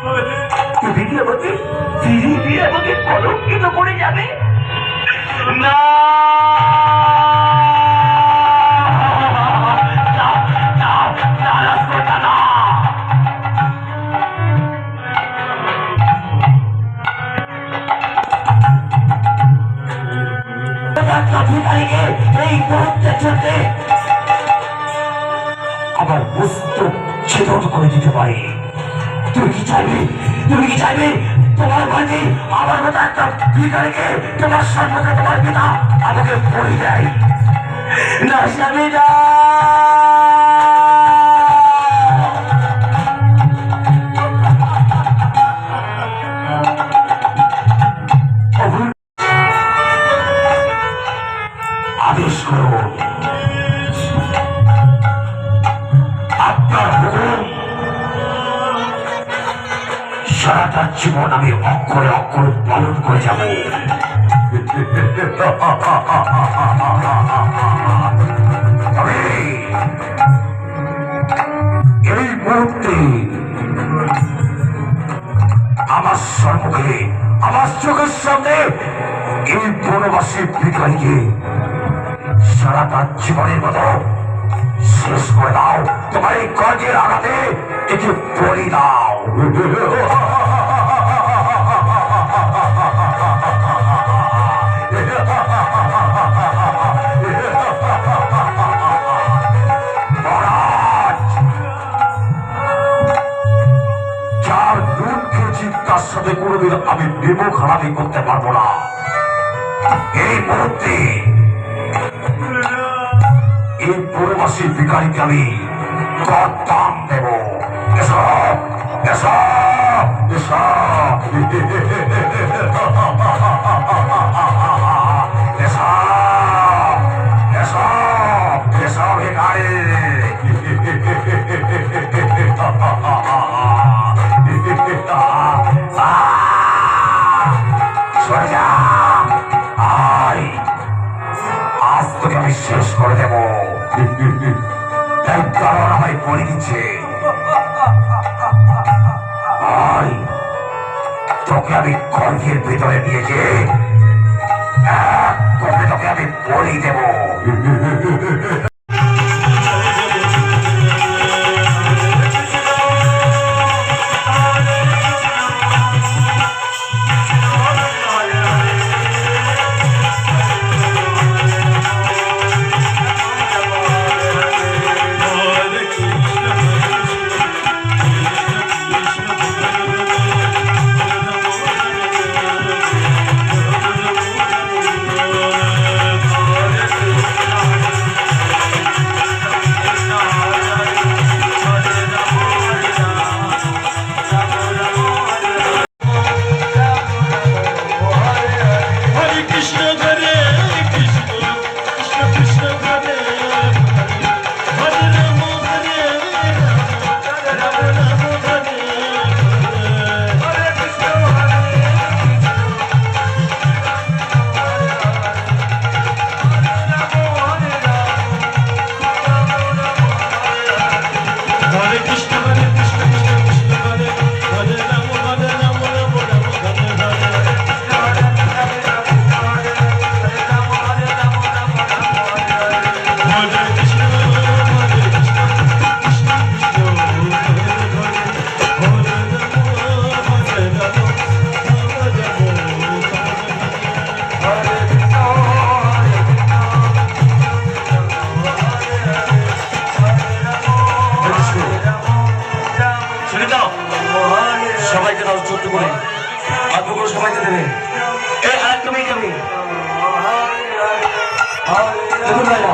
তুমি কি আমাকে ফিরিয়ে দিয়ে আমাকে কলঙ্কিত করে যাবে? না। এই আমার বস্তু ছেদন করে দিতে পারে। তুমি কি চাইবে? তুমি কি চাইবে? তোমার বাড়ি আমার মতো একটা ভিখারিকে তোমার সম্মুখে তোমার পিতা আমাকে পড়ে দেয়। না স্বামী সারাটা জীবন আমি অক্ষরে অক্ষর পালন করে যাব। আমার সম্মুখে, আমার চোখের সামনে এই বনবাসী ভিখারিকে সারাটা জীবনের মতো শেষ করে দাও। তোমার এই গর্জের আঘাতে একে বলি দাও। বিমুখ হারামি করতে পারব না। এই মুহূর্তে এই পূর্ববাসী ভিকারিকে আমি দাম দেব। এসব এসব এসো। আমি শেষ করে দেব। তাই কারণ আমায় করে দিচ্ছে। তোকে আমি গর্ভের ভিতরে নিয়ে তোকে আমি বলি দেব। সবাইকে দেবে এই আর তুমি তুমি। দেখুন ভাইরা